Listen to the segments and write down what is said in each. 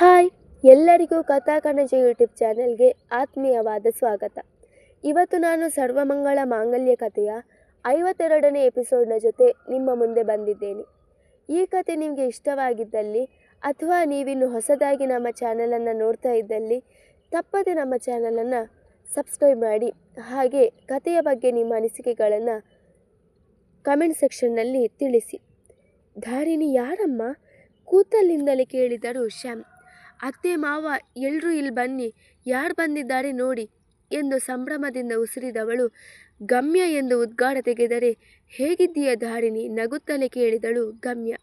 Hi, ಎಲ್ಲರಿಗೂ ಕಥಾ ಕಣಜ ಯೂಟ್ಯೂಬ್ ಚಾನೆಲ್ಗೆ ಆತ್ಮೀಯವಾದ ಸ್ವಾಗತ. ಇವತ್ತು ನಾನು ಸರ್ವಮಂಗಳ ಮಾಂಗಲ್ಯ ಕಥೆಯ ಐವತ್ತೆರಡನೇ ಎಪಿಸೋಡ್ನ ಜೊತೆ ನಿಮ್ಮ ಮುಂದೆ ಬಂದಿದ್ದೇನೆ. ಈ ಕತೆ ನಿಮಗೆ ಇಷ್ಟವಾಗಿದ್ದಲ್ಲಿ ಅಥವಾ ನೀವಿನ್ನು ಹೊಸದಾಗಿ ನಮ್ಮ ಚಾನಲನ್ನು ನೋಡ್ತಾ ಇದ್ದಲ್ಲಿ, ತಪ್ಪದೆ ನಮ್ಮ ಚಾನಲನ್ನು ಸಬ್ಸ್ಕ್ರೈಬ್ ಮಾಡಿ, ಹಾಗೆ ಕಥೆಯ ಬಗ್ಗೆ ನಿಮ್ಮ ಅನಿಸಿಕೆಗಳನ್ನು ಕಮೆಂಟ್ ಸೆಕ್ಷನ್ನಲ್ಲಿ ತಿಳಿಸಿ. ಧಾರಿಣಿ ಯಾರಮ್ಮ? ಕೂತಲ್ಲಿಂದಲೇ ಕೇಳಿದರು ಶ್ಯಾಮ್ ಅತ್ತೆ ಮಾವ ಎಲ್ಲರೂ ಇಲ್ಲಿ ಬನ್ನಿ, ಯಾರು ಬಂದಿದ್ದಾರೆ ನೋಡಿ ಎಂದು ಸಂಭ್ರಮದಿಂದ ಉಸಿರಿದವಳು. ಗಮ್ಯ ಎಂದು ಉದ್ಗಾರ ತೆಗೆದರೆ, ಹೇಗಿದ್ದೀಯ ಧಾರಿಣಿ ನಗುತ್ತಲೇ ಕೇಳಿದಳು ಗಮ್ಯ.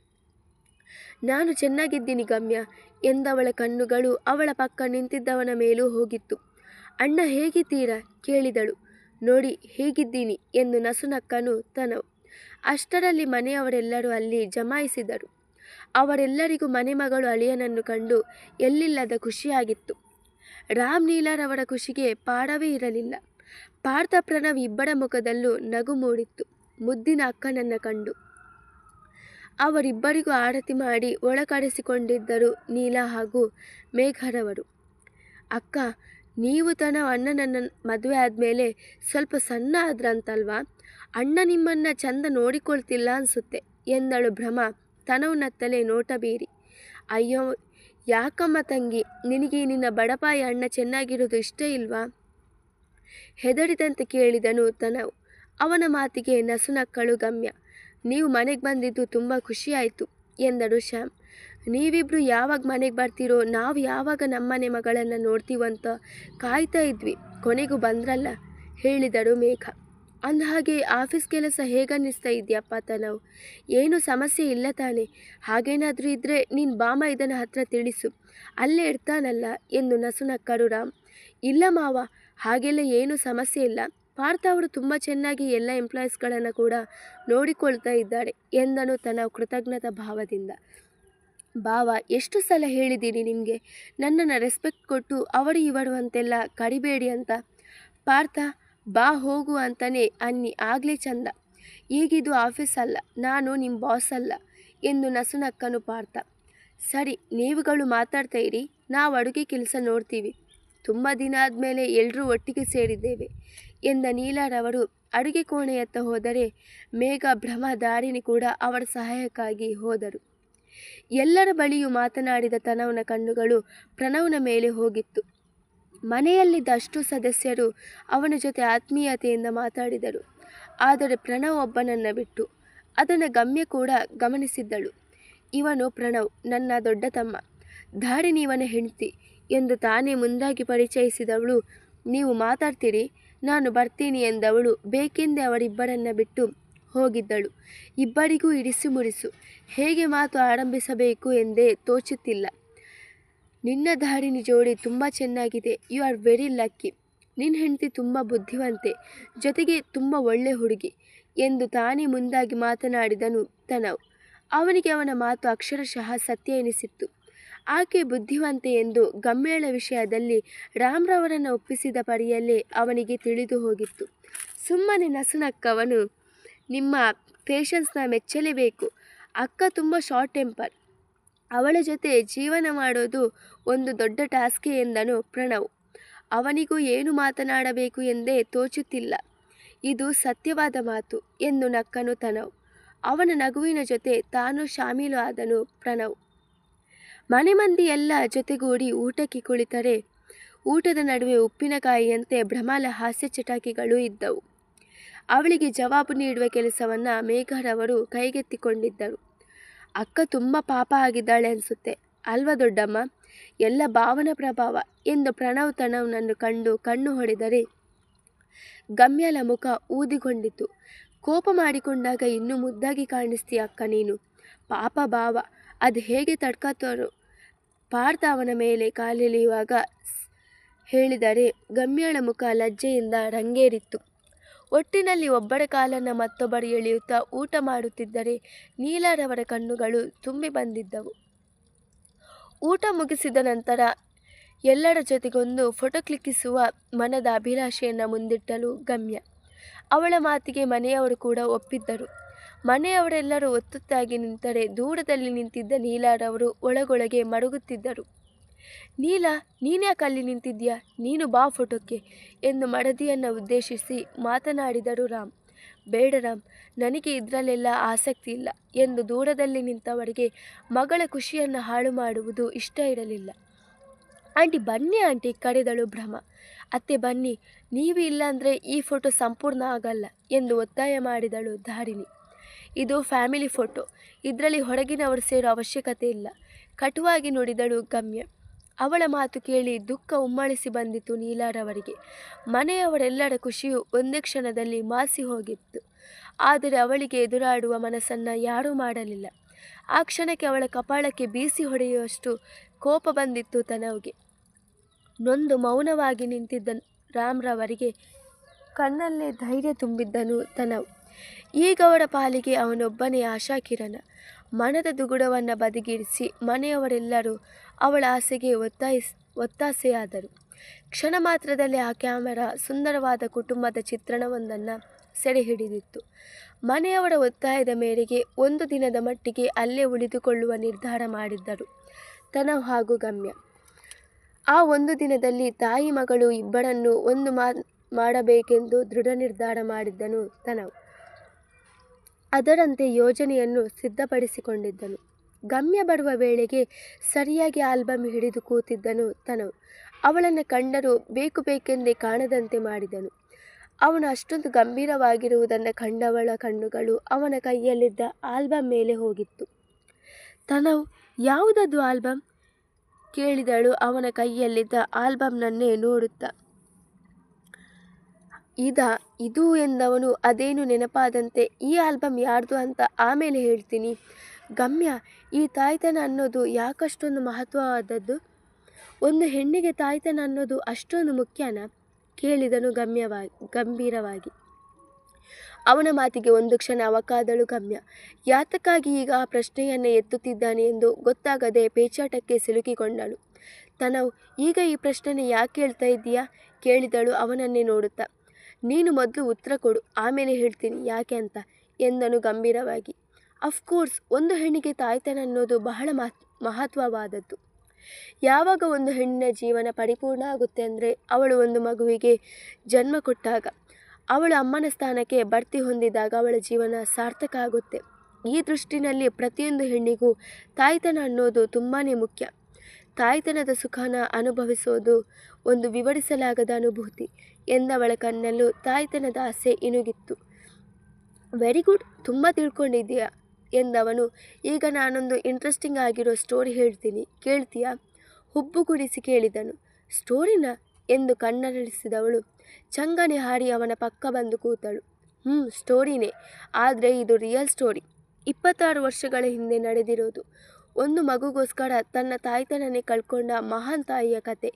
ನಾನು ಚೆನ್ನಾಗಿದ್ದೀನಿ ಗಮ್ಯ ಎಂದವಳ ಕಣ್ಣುಗಳು ಅವಳ ಪಕ್ಕ ನಿಂತಿದ್ದವನ ಮೇಲೂ ಹೋಗಿತ್ತು. ಅಣ್ಣ ಹೇಗಿದ್ದೀರಾ ಕೇಳಿದಳು. ನೋಡಿ ಹೇಗಿದ್ದೀನಿ ಎಂದು ನಸುನಕ್ಕನು ತನವು ಅಷ್ಟರಲ್ಲಿ ಮನೆಯವರೆಲ್ಲರೂ ಅಲ್ಲಿ ಜಮಾಯಿಸಿದರು. ಅವರೆಲ್ಲರಿಗೂ ಮನೆ ಮಗಳು ಅಳಿಯನನ್ನು ಕಂಡು ಎಲ್ಲಿಲ್ಲದ ಖುಷಿಯಾಗಿತ್ತು. ರಾಮ್ ನೀಲಾರವರ ಖುಷಿಗೆ ಪಾಡವೇ ಇರಲಿಲ್ಲ. ಪಾರ್ಥ ಪ್ರಣವ್ ಇಬ್ಬರ ಮುಖದಲ್ಲೂ ನಗು ಮೂಡಿತ್ತು. ಮುದ್ದಿನ ಅಕ್ಕನನ್ನ ಕಂಡು. ಅವರಿಬ್ಬರಿಗೂ ಆರತಿ ಮಾಡಿ ಒಳಕಡಿಸಿಕೊಂಡಿದ್ದರು ನೀಲಾ ಹಾಗೂ ಮೇಘರವರು. ಅಕ್ಕ, ನೀವು ತನ್ನ ಅಣ್ಣನನ್ನ ಮದುವೆ ಆದಮೇಲೆ ಸ್ವಲ್ಪ ಸಣ್ಣ ಆದ್ರಂತಲ್ವಾ? ಅಣ್ಣ ನಿಮ್ಮನ್ನ ಚಂದ ನೋಡಿಕೊಳ್ತಿಲ್ಲ ಅನ್ಸುತ್ತೆ, ಎಂದಳು ಭ್ರಮ. ತನವನತ್ತಲೇ ನೋಟ ಬೀರಿ. ಅಯ್ಯೋ, ಯಾಕಮ್ಮ ತಂಗಿ, ನಿನಗೆ ನಿನ್ನ ಬಡಪಾಯಿ ಅಣ್ಣ ಚೆನ್ನಾಗಿರೋದು ಇಷ್ಟ ಇಲ್ವಾ? ಹೆದರಿದಂತೆ ಕೇಳಿದನು ತನವು. ಅವನ ಮಾತಿಗೆ ನಸುನಕ್ಕಳು ಗಮ್ಯ ನೀವು ಮನೆಗೆ ಬಂದಿದ್ದು ತುಂಬ ಖುಷಿಯಾಯಿತು ಎಂದಳು ಶ್ಯಾಮ್. ನೀವಿಬ್ರು ಯಾವಾಗ ಮನೆಗೆ ಬರ್ತೀರೋ, ನಾವು ಯಾವಾಗ ನಮ್ಮನೆ ಮಗಳನ್ನು ನೋಡ್ತೀವಂತ ಕಾಯ್ತಾ ಇದ್ವಿ. ಕೊನೆಗೂ ಬಂದ್ರಲ್ಲ ಹೇಳಿದಳು ಮೇಘ. ಅಂದಹಾಗೆ ಆಫೀಸ್ ಕೆಲಸ ಹೇಗನ್ನಿಸ್ತಾ ಇದೆಯಪ್ಪ ತನವು? ಏನು ಸಮಸ್ಯೆ ಇಲ್ಲ ತಾನೆ. ಹಾಗೇನಾದರೂ ಇದ್ದರೆ ನೀನು ಬಾಮ ಇದನ್ನು ಹತ್ರ ತಿಳಿಸು. ಅಲ್ಲೇ ಇರ್ತಾನಲ್ಲ ಎಂದು ನಸುನಕ್ಕರು ರಾಮ್ ಇಲ್ಲ ಮಾವ, ಹಾಗೆಲ್ಲ ಏನು ಸಮಸ್ಯೆ ಇಲ್ಲ. ಪಾರ್ಥ ಅವರು ತುಂಬ ಚೆನ್ನಾಗಿ ಎಲ್ಲ ಎಂಪ್ಲಾಯೀಸ್ಗಳನ್ನು ಕೂಡ ನೋಡಿಕೊಳ್ತಾ ಇದ್ದಾರೆ ಎಂದನು ತನ್ನ ಕೃತಜ್ಞತಾ ಭಾವದಿಂದ. ಭಾವ, ಎಷ್ಟು ಸಲ ಹೇಳಿದ್ದೀನಿ ನಿಮಗೆ? ನನ್ನನ್ನು ರೆಸ್ಪೆಕ್ಟ್ ಕೊಟ್ಟು ಅವರು ಇವರು ಅಂತೆಲ್ಲ ಕರಿಬೇಡಿ ಅಂತ. ಪಾರ್ಥ ಬಾ ಹೋಗು ಅಂತಾನೆ ಅನ್ನಿ ಆಗಲೇ ಚಂದ. ಈಗಿದು ಆಫೀಸ್ ಅಲ್ಲ, ನಾನು ನಿಮ್ಮ ಬಾಸ್ ಅಲ್ಲ ಎಂದು ನಸುನಕ್ಕನು ಪಾರ್ಥ. ಸರಿ, ನೀವುಗಳು ಮಾತಾಡ್ತಾ ಇರಿ, ನಾವು ಅಡುಗೆ ಕೆಲಸ ನೋಡ್ತೀವಿ. ತುಂಬ ದಿನ ಆದಮೇಲೆ ಎಲ್ಲರೂ ಒಟ್ಟಿಗೆ ಸೇರಿದ್ದೇವೆ ಎಂದ ನೀಲಾರವರು ಅಡುಗೆ ಕೋಣೆಯತ್ತ ಹೋದರೆ ಮೇಘ ಭ್ರಮ ದಾರಿಣಿ ಕೂಡ ಅವರ ಸಹಾಯಕ್ಕಾಗಿ ಹೋದರು. ಎಲ್ಲರ ಬಳಿಯೂ ಮಾತನಾಡಿದ ತನವನ ಕಣ್ಣುಗಳು ಪ್ರಣವ್ನ ಮೇಲೆ ಹೋಗಿತ್ತು. ಮನೆಯಲ್ಲಿದ್ದ ಅಷ್ಟು ಸದಸ್ಯರು ಅವನ ಜೊತೆ ಆತ್ಮೀಯತೆಯಿಂದ ಮಾತಾಡಿದರು. ಆದರೆ ಪ್ರಣವ್ ಒಬ್ಬನನ್ನು ಬಿಟ್ಟು ಅದನ್ನು ಗಮ್ಯ ಕೂಡ ಗಮನಿಸಿದ್ದಳು. ಇವನು ಪ್ರಣವ್, ನನ್ನ ದೊಡ್ಡ ತಮ್ಮ. ಧಾರಿಣಿ ಇವನ ಹೆಂಡತಿ ಎಂದು ತಾನೇ ಮುಂದಾಗಿ ಪರಿಚಯಿಸಿದವಳು. ನೀವು ಮಾತಾಡ್ತೀರಿ, ನಾನು ಬರ್ತೀನಿ ಎಂದವಳು. ಬೇಕೆಂದೇ ಅವರಿಬ್ಬರನ್ನು ಬಿಟ್ಟು ಹೋಗಿದ್ದಳು. ಇಬ್ಬರಿಗೂ ಇಡಿಸು ಮುಡಿಸು ಹೇಗೆ ಮಾತು ಆರಂಭಿಸಬೇಕು ಎಂದೇ ತೋಚುತ್ತಿಲ್ಲ. ನಿನ್ನ ದಾರಿ ಜೋಡಿ ತುಂಬ ಚೆನ್ನಾಗಿದೆ. ಯು ಆರ್ ವೆರಿ ಲಕ್ಕಿ ನಿನ್ನ ಹೆಂಡತಿ ತುಂಬ ಬುದ್ಧಿವಂತೆ. ಜೊತೆಗೆ ತುಂಬ ಒಳ್ಳೆ ಹುಡುಗಿ. ಎಂದು ತಾನೇ ಮುಂದಾಗಿ ಮಾತನಾಡಿದನು ತನವ್. ಅವನಿಗೆ ಅವನ ಮಾತು ಅಕ್ಷರಶಃ ಸತ್ಯ ಎನಿಸಿತ್ತು. ಆಕೆ ಬುದ್ಧಿವಂತೆ ಎಂದು ಗಮ್ಮೇಳ ವಿಷಯದಲ್ಲಿ ರಾಮ್ರವರನ್ನು ಒಪ್ಪಿಸಿದ ಪರಿಯಲ್ಲೇ ಅವನಿಗೆ ತಿಳಿದು ಹೋಗಿತ್ತು. ಸುಮ್ಮನೆ ನಸುನಕ್ಕವನು, ನಿಮ್ಮ ಪೇಷನ್ಸ್ನ ಮೆಚ್ಚಲೇಬೇಕು ಅಕ್ಕ ತುಂಬ ಶಾರ್ಟ್ ಟೆಂಪರ್ ಅವಳ ಜೊತೆ ಜೀವನ ಮಾಡೋದು ಒಂದು ದೊಡ್ಡ ಟಾಸ್ಕೆ ಎಂದನು ಪ್ರಣವ್. ಅವನಿಗೂ ಏನು ಮಾತನಾಡಬೇಕು ಎಂದೇ ತೋಚುತ್ತಿಲ್ಲ. ಇದು ಸತ್ಯವಾದ ಮಾತು ಎಂದು ನಕ್ಕನು ತನವ್. ಅವನ ನಗುವಿನ ಜೊತೆ ತಾನು ಶಾಮೀಲು ಆದನು ಪ್ರಣವ್. ಮನೆ ಮಂದಿ ಎಲ್ಲ ಜೊತೆಗೂಡಿ ಊಟಕ್ಕೆ ಕುಳಿತರೆ ಊಟದ ನಡುವೆ ಉಪ್ಪಿನಕಾಯಿಯಂತೆ ಭ್ರಮಾಲ ಹಾಸ್ಯ ಚಟಾಕಿಗಳು ಇದ್ದವು. ಅವಳಿಗೆ ಜವಾಬು ನೀಡುವ ಕೆಲಸವನ್ನು ಮೇಘರವರು ಕೈಗೆತ್ತಿಕೊಂಡಿದ್ದರು. ಅಕ್ಕ ತುಂಬ ಪಾಪ ಆಗಿದ್ದಾಳೆ ಅನಿಸುತ್ತೆ. ಅಲ್ವಾ ದೊಡ್ಡಮ್ಮ? ಎಲ್ಲ ಭಾವನ ಪ್ರಭಾವ. ಎಂದು ಪ್ರಣವ್ ತನವ್ನನ್ನು ಕಂಡು ಕಣ್ಣು ಹೊಡೆದರೆ ಗಮ್ಯಲ ಮುಖ ಊದಿಕೊಂಡಿತು ಕೋಪ ಮಾಡಿಕೊಂಡಾಗ ಇನ್ನೂ ಮುದ್ದಾಗಿ ಕಾಣಿಸ್ತೀಯ ಅಕ್ಕ ನೀನು? ಪಾಪ ಭಾವ. ಅದು ಹೇಗೆ ತಡ್ಕತ್ತೋರು ಪಾರ್ಥ ಅವನ ಮೇಲೆ ಕಾಲಿಳಿಯುವಾಗ ಹೇಳಿದರೆ ಗಮ್ಯಳ ಮುಖ ಲಜ್ಜೆಯಿಂದ ರಂಗೇರಿತ್ತು. ಒಟ್ಟಿನಲ್ಲಿ ಒಬ್ಬರ ಕಾಲನ್ನು ಮತ್ತೊಬ್ಬರು ಎಳೆಯುತ್ತಾ ಊಟ ಮಾಡುತ್ತಿದ್ದರೆ ನೀಲಾರವರ ಕಣ್ಣುಗಳು ತುಂಬಿ ಬಂದಿದ್ದವು. ಊಟ ಮುಗಿಸಿದ ನಂತರ ಎಲ್ಲರ ಜೊತೆಗೊಂದು ಫೋಟೋ ಕ್ಲಿಕ್ಕಿಸುವ ಮನದ ಅಭಿಲಾಷೆಯನ್ನು ಮುಂದಿಟ್ಟಲು ಗಮ್ಯ. ಅವಳ ಮಾತಿಗೆ ಮನೆಯವರು ಕೂಡ ಒಪ್ಪಿದ್ದರು. ಮನೆಯವರೆಲ್ಲರೂ ಒತ್ತೊತ್ತಾಗಿ ನಿಂತರೆ ದೂರದಲ್ಲಿ ನಿಂತಿದ್ದ ನೀಲಾರವರು ಒಳಗೊಳಗೆ ಮಡಗುತ್ತಿದ್ದರು. ನೀಲ ನೀನ್ಯಾಕೆ ಅಲ್ಲಿ ನಿಂತಿದ್ಯಾ? ನೀನು ಬಾ ಫೋಟೋಕ್ಕೆ ಎಂದು ಮಡದಿಯನ್ನು ಉದ್ದೇಶಿಸಿ ಮಾತನಾಡಿದರು ರಾಮ್. ಬೇಡ ರಾಮ್, ನನಗೆ ಇದರಲ್ಲೆಲ್ಲ ಆಸಕ್ತಿ ಇಲ್ಲ ಎಂದು ದೂರದಲ್ಲಿ ನಿಂತವರಿಗೆ ಮಗಳ ಖುಷಿಯನ್ನು ಹಾಳು ಮಾಡುವುದು ಇಷ್ಟ ಇರಲಿಲ್ಲ. ಆಂಟಿ ಬನ್ನಿ ಆಂಟಿ, ಕರೆದಳು ಭ್ರಮ. ಅತ್ತೆ ಬನ್ನಿ, ನೀವು ಇಲ್ಲಾಂದರೆ ಈ ಫೋಟೋ ಸಂಪೂರ್ಣ ಆಗಲ್ಲ ಎಂದು ಒತ್ತಾಯ ಮಾಡಿದಳು ಧಾರಿಣಿ. ಇದು ಫ್ಯಾಮಿಲಿ ಫೋಟೋ, ಇದರಲ್ಲಿ ಹೊರಗಿನವರು ಸೇರೋ ಅವಶ್ಯಕತೆ ಇಲ್ಲ, ಕಟುವಾಗಿ ನುಡಿದಳು ಗಮ್ಯ. ಅವಳ ಮಾತು ಕೇಳಿ ದುಃಖ ಉಮ್ಮಳಿಸಿ ಬಂದಿತು ನೀಲಾರವರಿಗೆ. ಮನೆಯವರೆಲ್ಲರ ಖುಷಿಯು ಒಂದೇ ಕ್ಷಣದಲ್ಲಿ ಮಾಸಿ ಹೋಗಿತ್ತು. ಆದರೆ ಅವಳಿಗೆ ಎದುರಾಡುವ ಮನಸ್ಸನ್ನು ಯಾರೂ ಮಾಡಲಿಲ್ಲ. ಆ ಕ್ಷಣಕ್ಕೆ ಅವಳ ಕಪಾಳಕ್ಕೆ ಬೀಸಿ ಹೊಡೆಯುವಷ್ಟು ಕೋಪ ಬಂದಿತ್ತು ತನವಿಗೆ ನೊಂದು ಮೌನವಾಗಿ ನಿಂತಿದ್ದ ರಾಮ್ರವರಿಗೆ ಕಣ್ಣಲ್ಲೇ ಧೈರ್ಯ ತುಂಬಿದ್ದನು ತನವ್. ಈಗ ಅವರ ಪಾಲಿಗೆ ಅವನೊಬ್ಬನೇ ಆಶಾಕಿರಣ. ಮನದ ದುಗುಡವನ್ನು ಬದಿಗಿರಿಸಿ ಮನೆಯವರೆಲ್ಲರೂ ಅವಳ ಆಸೆಗೆ ಒತ್ತಾಯಿಸ್, ಒತ್ತಾಸೆಯಾದರು. ಕ್ಷಣ ಮಾತ್ರದಲ್ಲಿ ಆ ಕ್ಯಾಮರಾ ಸುಂದರವಾದ ಕುಟುಂಬದ ಚಿತ್ರಣವೊಂದನ್ನು ಸೆರೆ ಹಿಡಿದಿತ್ತು ಮನೆಯವರ ಒತ್ತಾಯದ ಮೇರೆಗೆ ಒಂದು ದಿನದ ಮಟ್ಟಿಗೆ ಅಲ್ಲೇ ಉಳಿದುಕೊಳ್ಳುವ ನಿರ್ಧಾರ ಮಾಡಿದ್ದರು. ತನವ್ ಹಾಗೂ ಗಮ್ಯ. ಆ ಒಂದು ದಿನದಲ್ಲಿ ತಾಯಿ ಮಗಳು ಇಬ್ಬರನ್ನು ಒಂದು ಮಾ, ಮಾಡಬೇಕೆಂದು ದೃಢ ನಿರ್ಧಾರ ಮಾಡಿದ್ದನು ತನವ್. ಅದರಂತೆ ಯೋಜನೆಯನ್ನು ಸಿದ್ಧಪಡಿಸಿಕೊಂಡಿದ್ದನು. ಗಮ್ಯ ಬರುವ ವೇಳೆಗೆ ಸರಿಯಾಗಿ ಆಲ್ಬಮ್ ಹಿಡಿದು ಕೂತಿದ್ದನು ತನು. ಅವಳನ್ನು ಕಂಡರೂ ಬೇಕು ಬೇಕೆಂದೇ ಕಾಣದಂತೆ ಮಾಡಿದನು. ಅವನು ಅಷ್ಟೊಂದು ಗಂಭೀರವಾಗಿರುವುದನ್ನು ಕಂಡವಳ ಕಣ್ಣುಗಳು ಅವನ ಕೈಯಲ್ಲಿದ್ದ ಆಲ್ಬಮ್ ಮೇಲೆ ಹೋಗಿತ್ತು. ತನವು ಯಾವುದದು ಆಲ್ಬಮ್ ಕೇಳಿದಳು ಅವನ ಕೈಯಲ್ಲಿದ್ದ ಆಲ್ಬಮ್ನನ್ನೇ ನೋಡುತ್ತಾ. ಇದ, ಇದು ಎಂದವನು ಅದೇನು ನೆನಪಾದಂತೆ ಈ ಆಲ್ಬಮ್ ಯಾರ್ದು ಅಂತ ಆಮೇಲೆ ಹೇಳ್ತೀನಿ. ಗಮ್ಯ ಈ ತಾಯ್ತನ ಅನ್ನೋದು ಯಾಕಷ್ಟೊಂದು ಮಹತ್ವವಾದದ್ದು? ಒಂದು ಹೆಣ್ಣಿಗೆ ತಾಯ್ತನ ಅನ್ನೋದು ಅಷ್ಟೊಂದು ಮುಖ್ಯನಾ? ಕೇಳಿದನು ಗಮ್ಯವಾಗಿ ಗಂಭೀರವಾಗಿ. ಅವನ ಮಾತಿಗೆ ಒಂದು ಕ್ಷಣ ಅವಕಾದಳು ಗಮ್ಯ. ಯಾತಕ್ಕಾಗಿ ಈಗ ಆ ಪ್ರಶ್ನೆಯನ್ನೇ ಎತ್ತುತ್ತಿದ್ದಾನೆ ಎಂದು ಗೊತ್ತಾಗದೆ ಪೇಚಾಟಕ್ಕೆ ಸಿಲುಕಿಕೊಂಡಳು. ತನವು ಈಗ ಈ ಪ್ರಶ್ನೆ ಯಾಕೆ ಕೇಳ್ತಾ ಇದ್ದೀಯಾ? ಕೇಳಿದಳು ಅವನನ್ನೇ ನೋಡುತ್ತಾ. ನೀನು ಮೊದಲು ಉತ್ತರ ಕೊಡು, ಆಮೇಲೆ ಹೇಳ್ತೀನಿ ಯಾಕೆ ಅಂತ ಎಂದನು ಗಂಭೀರವಾಗಿ. ಅಫ್ಕೋರ್ಸ್ ಒಂದು ಹೆಣ್ಣಿಗೆ ತಾಯ್ತನ ಅನ್ನೋದು ಬಹಳ ಮಹತ್, ಮಹತ್ವವಾದದ್ದು. ಯಾವಾಗ ಒಂದು ಹೆಣ್ಣಿನ ಜೀವನ ಪರಿಪೂರ್ಣ ಆಗುತ್ತೆ ಅಂದರೆ ಅವಳು ಒಂದು ಮಗುವಿಗೆ ಜನ್ಮ ಕೊಟ್ಟಾಗ, ಅವಳು ಅಮ್ಮನ ಸ್ಥಾನಕ್ಕೆ ಬಡ್ತಿ ಹೊಂದಿದಾಗ ಅವಳ ಜೀವನ ಸಾರ್ಥಕ ಆಗುತ್ತೆ. ಈ ದೃಷ್ಟಿನಲ್ಲಿ ಪ್ರತಿಯೊಂದು ಹೆಣ್ಣಿಗೂ ತಾಯ್ತನ ಅನ್ನೋದು ತುಂಬಾ ಮುಖ್ಯ. ತಾಯ್ತನದ ಸುಖನ ಅನುಭವಿಸೋದು ಒಂದು ವಿವರಿಸಲಾಗದ ಅನುಭೂತಿ ಎಂದವಳ ಕಣ್ಣಲ್ಲೂ ತಾಯ್ತನದ ಆಸೆ ಇನುಗಿತ್ತು ವೆರಿ ಗುಡ್ ತುಂಬ ತಿಳ್ಕೊಂಡಿದ್ದೀಯಾ? ಎಂದವನು. ಈಗ ನಾನೊಂದು ಇಂಟ್ರೆಸ್ಟಿಂಗ್ ಆಗಿರೋ ಸ್ಟೋರಿ ಹೇಳ್ತೀನಿ. ಕೇಳ್ತೀಯಾ? ಹುಬ್ಬು ಗುಡಿಸಿ ಕೇಳಿದನು. ಸ್ಟೋರಿನ? ಎಂದು ಕಣ್ಣರಳಿಸಿದವಳು ಚಂಗನೆ ಹಾರಿ ಅವನ ಪಕ್ಕ ಬಂದು ಕೂತಳು. ಹ್ಞೂ ಸ್ಟೋರಿನೇ. ಆದರೆ ಇದು ರಿಯಲ್ ಸ್ಟೋರಿ ಇಪ್ಪತ್ತಾರು ವರ್ಷಗಳ ಹಿಂದೆ ನಡೆದಿರೋದು. ಒಂದು ಮಗುಗೋಸ್ಕರ ತನ್ನ ತಾಯ್ತನನ್ನೇ ಕಳ್ಕೊಂಡ ಮಹಾನ್ ತಾಯಿಯ ಕತೆ,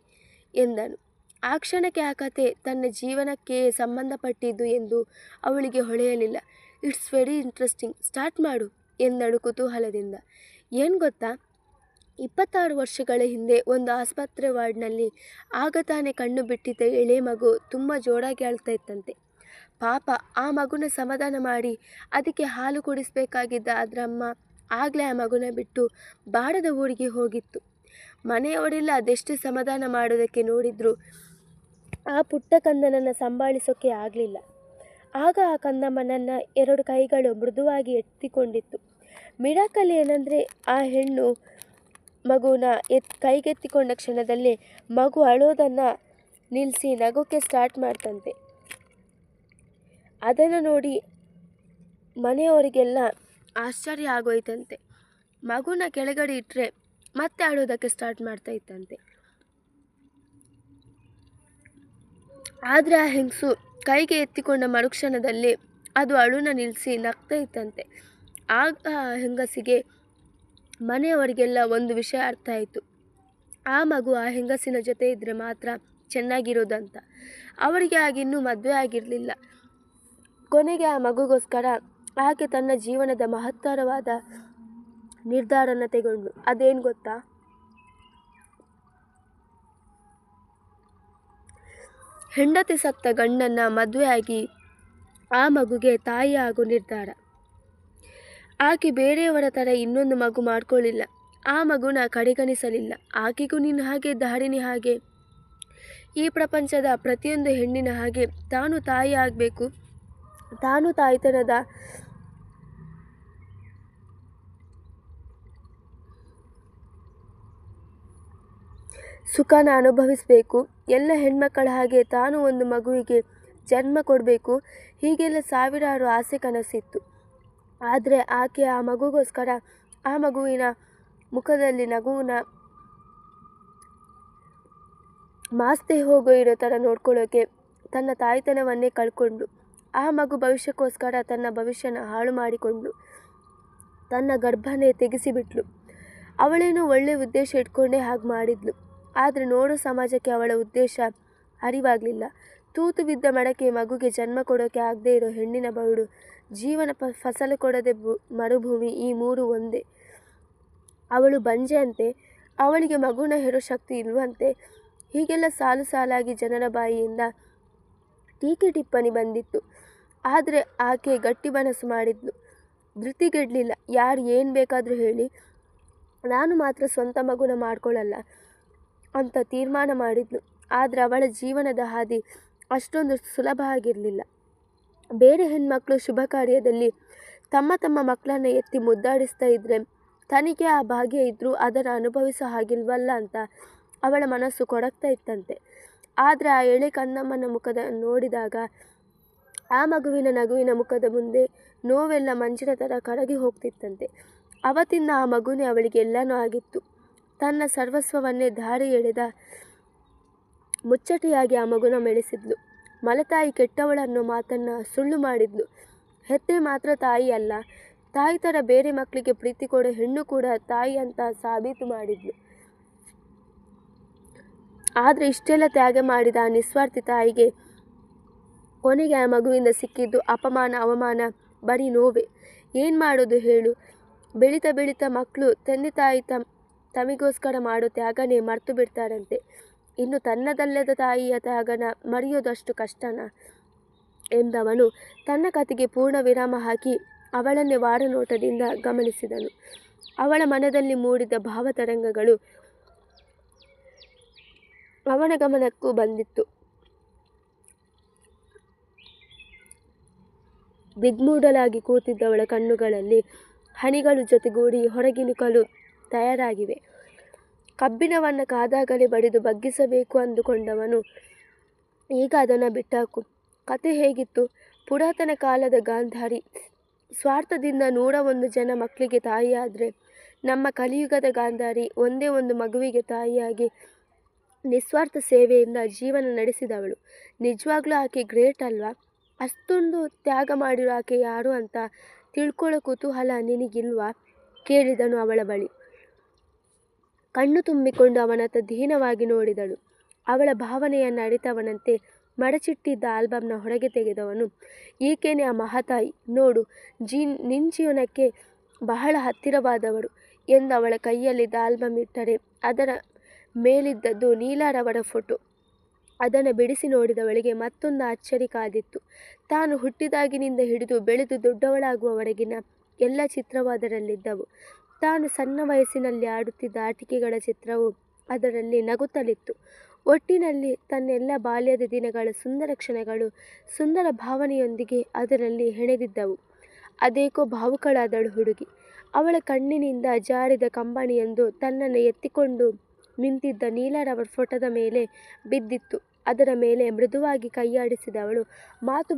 ಎಂದನು. ಆ ಕ್ಷಣಕ್ಕೆ ಆ ಕತೆ ತನ್ನ ಜೀವನಕ್ಕೆ ಸಂಬಂಧಪಟ್ಟಿದ್ದು ಎಂದು ಅವಳಿಗೆ ಹೊಳೆಯಲಿಲ್ಲ. ಇಟ್ಸ್ ವೆರಿ ಇಂಟ್ರೆಸ್ಟಿಂಗ್ ಸ್ಟಾರ್ಟ್ ಮಾಡು. ಎಂದಳು ಕುತೂಹಲದಿಂದ. ಏನು ಗೊತ್ತಾ? ಇಪ್ಪತ್ತಾರು ವರ್ಷಗಳ ಹಿಂದೆ ಒಂದು ಆಸ್ಪತ್ರೆ ವಾರ್ಡ್ನಲ್ಲಿ ಆಗ ತಾನೇ ಕಣ್ಣು ಬಿಟ್ಟಿದ್ದ ಎಳೆ ಮಗು ತುಂಬ ಜೋರಾಗಿ ಅಳ್ತಾ ಇತ್ತಂತೆ. ಪಾಪ, ಆ ಮಗುನ ಸಮಾಧಾನ ಮಾಡಿ ಅದಕ್ಕೆ ಹಾಲು ಕುಡಿಸಬೇಕಾಗಿದ್ದ ಅದರ ಅಮ್ಮ ಆಗಲೇ ಆ ಮಗುನ ಬಿಟ್ಟು ಬಾಡದ ಊರಿಗೆ ಹೋಗಿತ್ತು. ಮನೆಯವರೆಲ್ಲ ಅದೆಷ್ಟು ಸಮಾಧಾನ ಮಾಡೋದಕ್ಕೆ ನೋಡಿದ್ರು ಆ ಪುಟ್ಟ ಕಂದನನ್ನು ಸಂಭಾಳಿಸೋಕೆ ಆಗಲಿಲ್ಲ. ಆಗ ಆ ಕಂದಮ್ಮನನ್ನು ಎರಡು ಕೈಗಳು ಮೃದುವಾಗಿ ಎತ್ತಿಕೊಂಡಿತ್ತು. ಮಿರಾಕಲ್ ಏನಂದರೆ ಆ ಹೆಣ್ಣು ಮಗುನ ಎತ್, ಕೈಗೆತ್ತಿಕೊಂಡ ಕ್ಷಣದಲ್ಲೇ ಮಗು ಅಳೋದನ್ನು ನಿಲ್ಲಿಸಿ ನಗೋಕ್ಕೆ ಸ್ಟಾರ್ಟ್ ಮಾಡ್ತಂತೆ. ಅದನ್ನು ನೋಡಿ ಮನೆಯವರಿಗೆಲ್ಲ ಆಶ್ಚರ್ಯ ಆಗೋಯ್ತಂತೆ. ಮಗುನ ಕೆಳಗಡೆ ಇಟ್ಟರೆ ಮತ್ತೆ ಆಡೋದಕ್ಕೆ ಸ್ಟಾರ್ಟ್ ಮಾಡ್ತಾ ಇತ್ತಂತೆ. ಆದರೆ ಆ ಹೆಂಗಸು ಕೈಗೆ ಎತ್ತಿಕೊಂಡ ಮರುಕ್ಷಣದಲ್ಲಿ ಅದು ಅಳುನ ನಿಲ್ಲಿಸಿ ನಗ್ತಾ ಇತ್ತಂತೆ. ಆಗ ಹೆಂಗಸಿಗೆ ಮನೆಯವರಿಗೆಲ್ಲ ಒಂದು ವಿಷಯ ಅರ್ಥ ಆಯಿತು. ಆ ಮಗು ಆ ಹೆಂಗಸಿನ ಜೊತೆ ಇದ್ದರೆ ಮಾತ್ರ ಚೆನ್ನಾಗಿರೋದಂತ. ಅವರಿಗೆ ಆಗಿನ್ನೂ ಮದುವೆ ಆಗಿರಲಿಲ್ಲ. ಕೊನೆಗೆ ಆ ಮಗುಗೋಸ್ಕರ ಆಕೆ ತನ್ನ ಜೀವನದ ಮಹತ್ತರವಾದ ನಿರ್ಧಾರನ ತೆಗೊಂಡು. ಅದೇನು ಗೊತ್ತಾ? ಹೆಂಡತಿ ಸತ್ತ ಗಂಡನ್ನು ಮದುವೆಯಾಗಿ ಆ ಮಗುಗೆ ತಾಯಿ ಆಗೋ ನಿರ್ಧಾರ. ಆಕೆ ಬೇರೆಯವರ ಥರ ಇನ್ನೊಂದು ಮಗು ಮಾಡ್ಕೊಳ್ಳಿಲ್ಲ. ಆ ಮಗುನ ಕಡೆಗಣಿಸಲಿಲ್ಲ. ಆಕೆಗೂ ನಿನ್ನ ಹಾಗೆ ದಾರಿನಿ ಹಾಗೆ. ಈ ಪ್ರಪಂಚದ ಪ್ರತಿಯೊಂದು ಹೆಣ್ಣಿನ ಹಾಗೆ ತಾನು ತಾಯಿ ಆಗಬೇಕು. ತಾನು ತಾಯಿತನದ ಸುಖನ ಅನುಭವಿಸಬೇಕು. ಎಲ್ಲ ಹೆಣ್ಮಕ್ಕಳ ಹಾಗೆ ತಾನು ಒಂದು ಮಗುವಿಗೆ ಜನ್ಮ ಕೊಡಬೇಕು. ಹೀಗೆಲ್ಲ ಸಾವಿರಾರು ಆಸೆ ಕನಸಿತ್ತು. ಆದರೆ ಆಕೆ ಆ ಮಗುಗೋಸ್ಕರ ಆ ಮಗುವಿನ ಮುಖದಲ್ಲಿ ನಗುವಿನ ಮಾಸ್ತೆ ಹೋಗೋ ಇರೋ ಥರ ನೋಡ್ಕೊಳ್ಳೋಕೆ ತನ್ನ ತಾಯ್ತನವನ್ನೇ ಕಳ್ಕೊಂಡು ಆ ಮಗು ಭವಿಷ್ಯಕ್ಕೋಸ್ಕರ ತನ್ನ ಭವಿಷ್ಯನ ಹಾಳು ಮಾಡಿಕೊಂಡು ತನ್ನ ಗರ್ಭನೇ ತೆಗೆಸಿಬಿಟ್ಲು. ಅವಳೇನೋ ಒಳ್ಳೆಯ ಉದ್ದೇಶ ಇಟ್ಕೊಂಡೇ ಹಾಗೆ ಮಾಡಿದ್ಲು. ಆದರೆ ನೋಡೋ ಸಮಾಜಕ್ಕೆ ಅವಳ ಉದ್ದೇಶ ಅರಿವಾಗಲಿಲ್ಲ. ತೂತು ಬಿದ್ದ ಮಡಕೆ ಮಗುಗೆ ಜನ್ಮ ಕೊಡೋಕೆ ಆಗದೇ ಇರೋ ಹೆಣ್ಣಿನ ಬರುಡು ಜೀವನ ಪ, ಫಸಲು ಕೊಡದೆ ಭೂ, ಮರುಭೂಮಿ ಈ ಮೂರು ಒಂದೇ. ಅವಳು ಬಂಜೆಯಂತೆ, ಅವಳಿಗೆ ಮಗುನ ಹೆರೋ ಶಕ್ತಿ ಇಲ್ವಂತೆ. ಹೀಗೆಲ್ಲ ಸಾಲು ಸಾಲಾಗಿ ಜನರ ಬಾಯಿಯಿಂದ ಟೀಕೆ ಟಿಪ್ಪಣಿ ಬಂದಿತ್ತು. ಆದರೆ ಆಕೆ ಗಟ್ಟಿ ಮನಸ್ಸು ಮಾಡಿದ್ಲು. ಧೃತಿಗೆಡ್ಲಿಲ್ಲ. ಯಾರು ಏನು ಬೇಕಾದರೂ ಹೇಳಿ, ನಾನು ಮಾತ್ರ ಸ್ವಂತ ಮಗುನ ಮಾಡ್ಕೊಳ್ಳಲ್ಲ ಅಂತ ತೀರ್ಮಾನ ಮಾಡಿದ್ಲು. ಆದರೆ ಅವಳ ಜೀವನದ ಹಾದಿ ಅಷ್ಟೊಂದು ಸುಲಭ ಆಗಿರಲಿಲ್ಲ. ಬೇರೆ ಹೆಣ್ಮಕ್ಳು ಶುಭ ಕಾರ್ಯದಲ್ಲಿ ತಮ್ಮ ತಮ್ಮ ಮಕ್ಕಳನ್ನ ಎತ್ತಿ ಮುದ್ದಾಡಿಸ್ತಾ ಇದ್ದರೆ ತನಗೆ ಆ ಭಾಗ್ಯ ಇದ್ದರೂ ಅದನ್ನು ಅನುಭವಿಸೋ ಹಾಗಿಲ್ವಲ್ಲ ಅಂತ ಅವಳ ಮನಸ್ಸು ಕೊಡಕ್ತಾ ಇತ್ತಂತೆ. ಆದರೆ ಆ ಎಳೆ ಕನ್ನಮ್ಮನ ಮುಖದ ನೋಡಿದಾಗ, ಆ ಮಗುವಿನ ನಗುವಿನ ಮುಖದ ಮುಂದೆ ನೋವೆಲ್ಲ ಮಂಜಿನ ಥರ ಕರಗಿ ಹೋಗ್ತಿತ್ತಂತೆ. ಅವತ್ತಿಂದ ಆ ಮಗುನೇ ಅವಳಿಗೆ ಎಲ್ಲನೂ ಆಗಿತ್ತು. ತನ್ನ ಸರ್ವಸ್ವವನ್ನೇ ದಾರಿ ಎಳೆದ ಮುಚ್ಚಟೆಯಾಗಿ ಆ ಮಗುನ ಮೆಳೆಸಿದ್ಲು ಮಲತಾಯಿ ಕೆಟ್ಟವಳನ್ನೋ ಮಾತನ್ನು ಸುಳ್ಳು ಮಾಡಿದ್ಲು. ಹೆತ್ತೆ ಮಾತ್ರ ತಾಯಿ ಅಲ್ಲ. ತಾಯಿ ಥರ ಬೇರೆ ಮಕ್ಕಳಿಗೆ ಪ್ರೀತಿ ಕೊಡೋ ಹೆಣ್ಣು ಕೂಡ ತಾಯಿ ಅಂತ ಸಾಬೀತು ಮಾಡಿದ್ಲು. ಆದರೆ ಇಷ್ಟೆಲ್ಲ ತ್ಯಾಗ ಮಾಡಿದ ಆ ನಿಸ್ವಾರ್ಥಿ ತಾಯಿಗೆ ಕೊನೆಗೆ ಆ ಮಗುವಿಂದ ಸಿಕ್ಕಿದ್ದು ಅಪಮಾನ, ಅವಮಾನ, ಬರೀ ನೋವೆ. ಏನು ಮಾಡೋದು ಹೇಳು? ಬೆಳೀತಾ ಬೆಳೀತಾ ಮಕ್ಕಳು ತಂದೆ ತಾಯಿ ತಮ್, ತಮಗೋಸ್ಕರ ಮಾಡೋ ತ್ಯಾಗನೇ ಮರ್ತು ಬಿಡ್ತಾರಂತೆ. ಇನ್ನು ತನ್ನದಲ್ಲದ ತಾಯಿಯ ತ್ಯಾಗನ ಮರೆಯೋದಷ್ಟು ಕಷ್ಟನಾ ಎಂದವನು ತನ್ನ ಕತೆಗೆ ಪೂರ್ಣ ವಿರಾಮ ಹಾಕಿ ಅವಳನ್ನೇ ವಾರನೋಟದಿಂದ ಗಮನಿಸಿದನು. ಅವಳ ಮನದಲ್ಲಿ ಮೂಡಿದ ಭಾವತರಂಗಗಳು ಅವನ ಗಮನಕ್ಕೂ ಬಂದಿತ್ತು. ಬಿಗ್ಮೂಡಲಾಗಿ ಕೂತಿದ್ದವಳ ಕಣ್ಣುಗಳಲ್ಲಿ ಹನಿಗಳು ಜೊತೆಗೂಡಿ ಹೊರಗಿನುಕಲು ತಯಾರಾಗಿವೆ. ಕಬ್ಬಿಣವನ್ನು ಕಾದಾಗಲೇ ಬಡಿದು ಬಗ್ಗಿಸಬೇಕು ಅಂದುಕೊಂಡವನು. ಈಗ ಅದನ್ನು ಬಿಟ್ಟಾಕು. ಕತೆ ಹೇಗಿತ್ತು? ಪುರಾತನ ಕಾಲದ ಗಾಂಧಾರಿ. ಸ್ವಾರ್ಥದಿಂದ ನೂರ ಒಂದು ಜನ ಮಕ್ಕಳಿಗೆ ತಾಯಿಯಾದರೆ, ನಮ್ಮ ಕಲಿಯುಗದ ಗಾಂಧಾರಿ ಒಂದೇ ಒಂದು ಮಗುವಿಗೆ ತಾಯಿಯಾಗಿ ನಿಸ್ವಾರ್ಥ ಸೇವೆಯಿಂದ ಜೀವನ ನಡೆಸಿದವಳು. ನಿಜವಾಗ್ಲೂ ಆಕೆ ಗ್ರೇಟ್ ಅಲ್ವಾ? ಅಷ್ಟೊಂದು ತ್ಯಾಗ ಮಾಡಿರೋ ಆಕೆ ಯಾರು ಅಂತ ತಿಳ್ಕೊಳ್ಳೋ ಕುತೂಹಲ ನಿನಗಿಲ್ವಾ? ಕೇಳಿದನು ಅವಳ ಬಳಿ. ಕಣ್ಣು ತುಂಬಿಕೊಂಡು ಅವನತ್ತ ದೀನವಾಗಿ ನೋಡಿದಳು. ಅವಳ ಭಾವನೆಯನ್ನು ಅರಿತವನಂತೆ ಮಡಚಿಟ್ಟಿದ್ದ ಆಲ್ಬಮ್ನ ಹೊರಗೆ ತೆಗೆದವನು, ಈಕೆನೇ ಆ ಮಹಾತಾಯಿ? ನೋಡು ಜೀ ನಿನ್ ಜೀವನಕ್ಕೆ ಬಹಳ ಹತ್ತಿರವಾದವರು ಎಂದು ಅವಳ ಕೈಯಲ್ಲಿದ್ದ ಆಲ್ಬಮ್ ಇಟ್ಟರೆ ಅದರ ಮೇಲಿದ್ದದ್ದು ನೀಲಾರವರ ಫೋಟೋ. ಅದನ್ನು ಬಿಡಿಸಿ ನೋಡಿದವಳಿಗೆ ಮತ್ತೊಂದು ಅಚ್ಚರಿ ಕಾದಿತ್ತು. ತಾನು ಹುಟ್ಟಿದಾಗಿನಿಂದ ಹಿಡಿದು ಬೆಳೆದು ದೊಡ್ಡವಳಾಗುವವರೆಗಿನ ಎಲ್ಲ ಚಿತ್ರವೂ ಅದರಲ್ಲಿದ್ದವು. ತಾನು ಸಣ್ಣ ವಯಸ್ಸಿನಲ್ಲಿ ಆಡುತ್ತಿದ್ದ ಆಟಿಕೆಗಳ ಚಿತ್ರವು ಅದರಲ್ಲಿ ನಗುತ್ತಲಿತ್ತು. ಒಟ್ಟಿನಲ್ಲಿ ತನ್ನೆಲ್ಲ ಬಾಲ್ಯದ ದಿನಗಳ ಸುಂದರ ಕ್ಷಣಗಳು ಸುಂದರ ಭಾವನೆಯೊಂದಿಗೆ ಅದರಲ್ಲಿ ಹೆಣೆದಿದ್ದವು. ಅದೇಕೋ ಭಾವುಕಳಾದಳು ಹುಡುಗಿ. ಅವಳ ಕಣ್ಣಿನಿಂದ ಜಾರಿದ ಕಂಬಣಿಯೊಂದು ತನ್ನನ್ನು ಎತ್ತಿಕೊಂಡು ನಿಂತಿದ್ದ ನೀಲರವರ ಫೋಟೋದ ಮೇಲೆ ಬಿದ್ದಿತ್ತು. ಅದರ ಮೇಲೆ ಮೃದುವಾಗಿ ಕೈಯಾಡಿಸಿದವಳು ಮಾತು